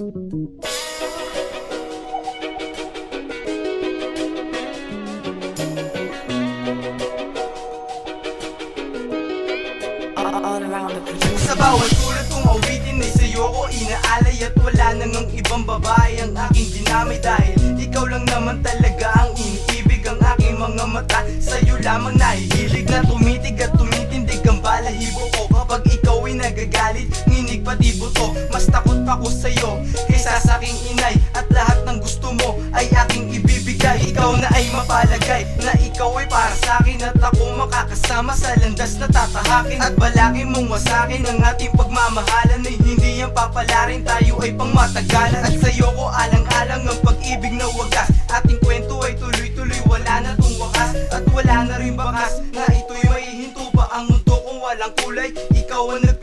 Sa bawat tulad kong awitin ay sa'yo ko inaalay At wala nang ang ibang babae ang aking dinamay Dahil ikaw lang naman talaga ang iniibig Ang aking mga mata. Sa'yo lamang nahihilig Na tumitig at tumitindig ang balahibo ko. Kapag ikaw ay nagagalit, nginig pati buto. Mas takot pa ko sa'yo. Kaysa sa aking inay At lahat ng gusto mo ay aking ibibigay. Ikaw na ay mapalagay na ikaw ay para sa akin At ako makakasama sa landas na tatahakin. At balakin mong wasakin ang ating pagmamahalan Ay hindi yan papalarin, tayo ay pangmatagalan. At sa'yo ko alang-alang ang pag-ibig na wagas. Ating kwento ay tuloy-tuloy, wala na tong wakas. At wala na rin bakas na ito'y may hinto pa Ang mundo kung walang kulay, ikaw ang nagpintura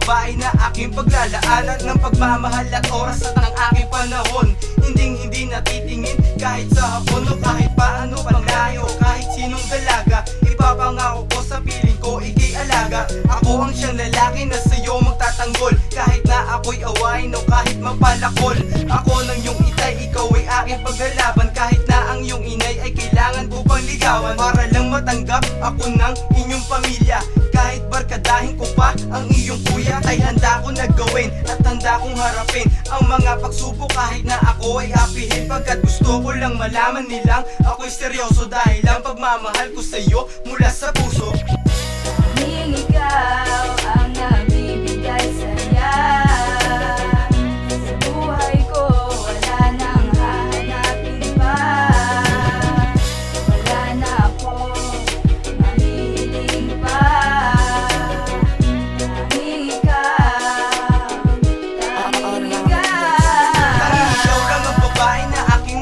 babae na aking paglalaanan Ng pagmamahal at oras at ang aking panahon. Hinding hindi natitingin kahit sa hapon O kahit paano panglayo Kahit sinong dalaga. Ipapangako ko sa piling ko ikay alaga. Ako ang siyang lalaki na sa'yo magtatanggol. Kahit na ako'y awain o kahit mapalakol. Ako nang iyong itay, ikaw ay aking paglalaban. Kahit na ang iyong inay ay kailangan ko pang ligawan. Para lang matanggap ako ng inyong pamilya. Kahit barkadahin ko pa ang Ay handa ko na gawin at handa kong harapin. Ang mga pagsubok kahit na ako ay apihin Pagkat gusto ko lang malaman nilang ako'y seryoso Dahil ang pagmamahal ko sa'yo mula sa puso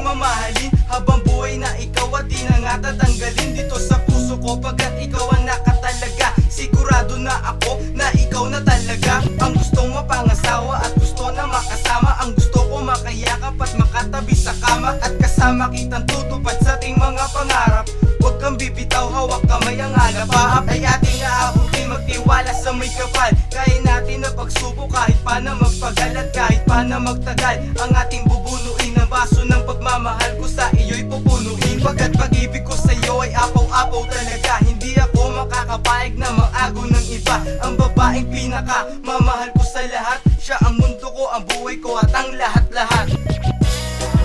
mamahalin Habang buhay na ikaw at di na nga tatanggalin. Dito sa puso ko pagkat ikaw ang nakatalaga Sigurado na ako na ikaw na talaga. Ang gustong mapangasawa at gusto na makasama. Ang gusto ko makayakap at makatabi sa kama. At kasama kitang tutupad sa ating mga pangarap. Huwag kang bibitaw, hawak kamay ang alapaap Ay ating aabutin, magtiwala sa may kapal. Kaya natin na pagsubok kahit pa na magpagal At kahit pa na magtagal. Ang ating bubunuin Baso ng pagmamahal ko sa iyo'y pupunuin. Pagkat pag-ibig ko sa iyo ay apaw-apaw talaga. Hindi ako makakapayag na maago ng iba. Ang babaeng pinaka mamahal ko sa lahat Siya ang mundo ko, ang buhay ko at ang lahat-lahat.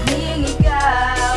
Hiling ikaw